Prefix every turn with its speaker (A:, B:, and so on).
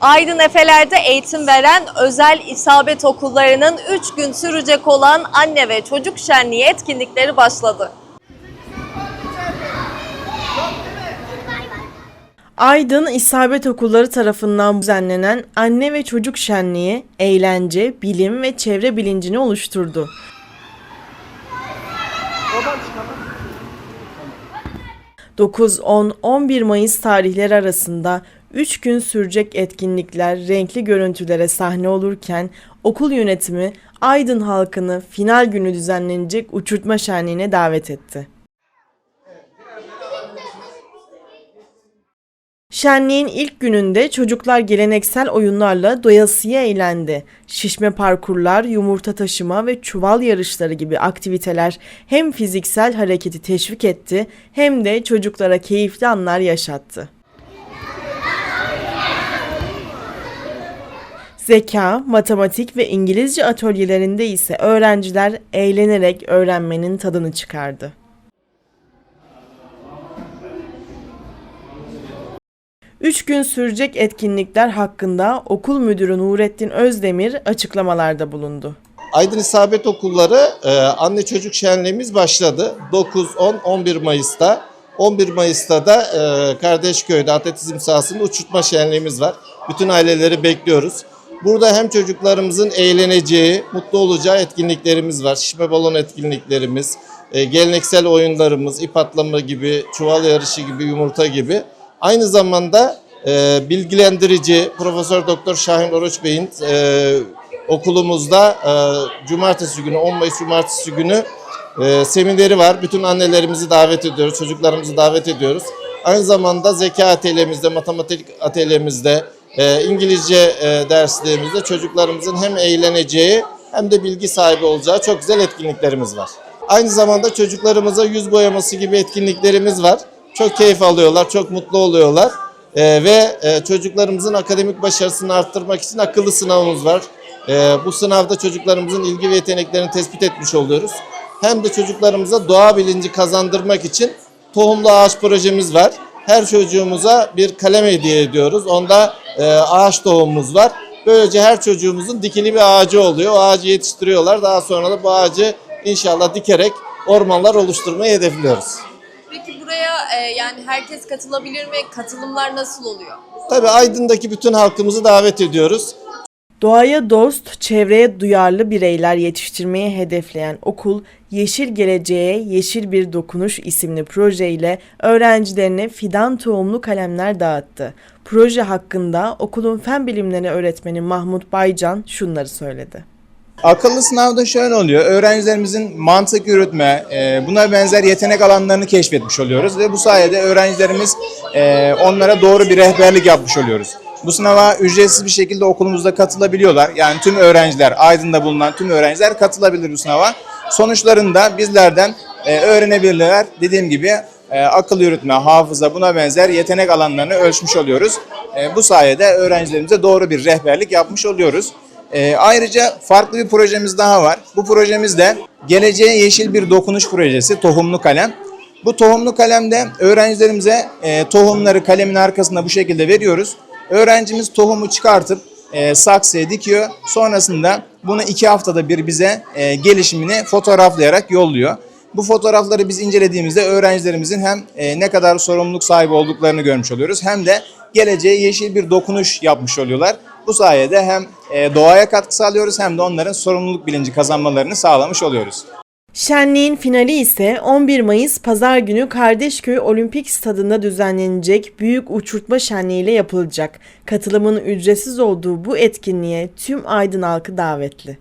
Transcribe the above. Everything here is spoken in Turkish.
A: Aydın Efeler'de eğitim veren özel isabet okullarının 3 gün sürecek olan anne ve çocuk şenliği etkinlikleri başladı.
B: Aydın İsabet Okulları tarafından düzenlenen Anne ve Çocuk Şenliği, eğlence, bilim ve çevre bilincini oluşturdu. ...9, 10, 11 Mayıs tarihleri arasında 3 gün sürecek etkinlikler renkli görüntülere sahne olurken okul yönetimi Aydın halkını final günü düzenlenecek uçurtma şenliğine davet etti. Şenliğin ilk gününde çocuklar geleneksel oyunlarla doyasıya eğlendi. Şişme parkurlar, yumurta taşıma ve çuval yarışları gibi aktiviteler hem fiziksel hareketi teşvik etti hem de çocuklara keyifli anlar yaşattı. Zeka, matematik ve İngilizce atölyelerinde ise öğrenciler eğlenerek öğrenmenin tadını çıkardı. Üç gün sürecek etkinlikler hakkında okul müdürü Nurettin Özdemir açıklamalarda bulundu.
C: Aydın İsabet Okulları e, anne çocuk şenliğimiz başladı. 9, 10, 11 Mayıs'ta. 11 Mayıs'ta da e, Kardeşköy'de atletizm sahasında uçurtma şenliğimiz var. Bütün aileleri bekliyoruz. Burada hem çocuklarımızın eğleneceği, mutlu olacağı etkinliklerimiz var. Şişme balon etkinliklerimiz, e, geleneksel oyunlarımız, ip atlama gibi, çuval yarışı gibi, yumurta gibi. Aynı zamanda e, bilgilendirici Profesör Doktor Şahin Oruç Bey'in e, okulumuzda cumartesi günü 10 Mayıs cumartesi günü semineri var. Bütün annelerimizi davet ediyoruz, çocuklarımızı davet ediyoruz. Aynı zamanda zeka atölyemizde, matematik atölyemizde, e, İngilizce e, derslerimizde çocuklarımızın hem eğleneceği hem de bilgi sahibi olacağı çok güzel etkinliklerimiz var. Aynı zamanda çocuklarımıza yüz boyaması gibi etkinliklerimiz var. Çok keyif alıyorlar, çok mutlu oluyorlar. Ee, ve e, çocuklarımızın akademik başarısını arttırmak için akıllı sınavımız var. Ee, bu sınavda çocuklarımızın ilgi ve yeteneklerini tespit etmiş oluyoruz. Hem de çocuklarımıza doğa bilinci kazandırmak için tohumlu ağaç projemiz var. Her çocuğumuza bir kalem hediye ediyoruz. Onda e, ağaç tohumumuz var. Böylece her çocuğumuzun dikili bir ağacı oluyor. O ağacı yetiştiriyorlar. Daha sonra da bu ağacı inşallah dikerek ormanlar oluşturmayı hedefliyoruz.
A: Peki buraya e, yani herkes katılabilir mi? Katılımlar nasıl oluyor?
C: Tabii Aydın'daki bütün halkımızı davet ediyoruz.
B: Doğaya dost, çevreye duyarlı bireyler yetiştirmeyi hedefleyen okul, Yeşil Geleceğe Yeşil Bir Dokunuş isimli projeyle öğrencilerine fidan tohumlu kalemler dağıttı. Proje hakkında okulun fen bilimleri öğretmeni Mahmut Baycan şunları söyledi.
D: Akıllı sınavda şöyle oluyor. Öğrencilerimizin mantık yürütme, e, buna benzer yetenek alanlarını keşfetmiş oluyoruz ve bu sayede öğrencilerimiz e, onlara doğru bir rehberlik yapmış oluyoruz. Bu sınava ücretsiz bir şekilde okulumuzda katılabiliyorlar. Yani tüm öğrenciler, Aydın'da bulunan tüm öğrenciler katılabilir bu sınava. Sonuçlarında bizlerden e, öğrenebilirler. Dediğim gibi e, akıl yürütme, hafıza buna benzer yetenek alanlarını ölçmüş oluyoruz. E, bu sayede öğrencilerimize doğru bir rehberlik yapmış oluyoruz. E, ayrıca farklı bir projemiz daha var. Bu projemiz de Geleceğe Yeşil Bir Dokunuş projesi, Tohumlu Kalem. Bu tohumlu kalemde öğrencilerimize e, tohumları kalemin arkasında bu şekilde veriyoruz. Öğrencimiz tohumu çıkartıp e, saksıya dikiyor. Sonrasında bunu iki haftada bir bize e, gelişimini fotoğraflayarak yolluyor. Bu fotoğrafları biz incelediğimizde öğrencilerimizin hem e, ne kadar sorumluluk sahibi olduklarını görmüş oluyoruz hem de geleceğe yeşil bir dokunuş yapmış oluyorlar. Bu sayede hem e, doğaya katkı sağlıyoruz hem de onların sorumluluk bilinci kazanmalarını sağlamış oluyoruz.
B: Şenliğin finali ise 11 Mayıs Pazar günü Kardeşköy Olimpik Stadında düzenlenecek büyük uçurtma şenliği ile yapılacak. Katılımın ücretsiz olduğu bu etkinliğe tüm Aydın halkı davetli.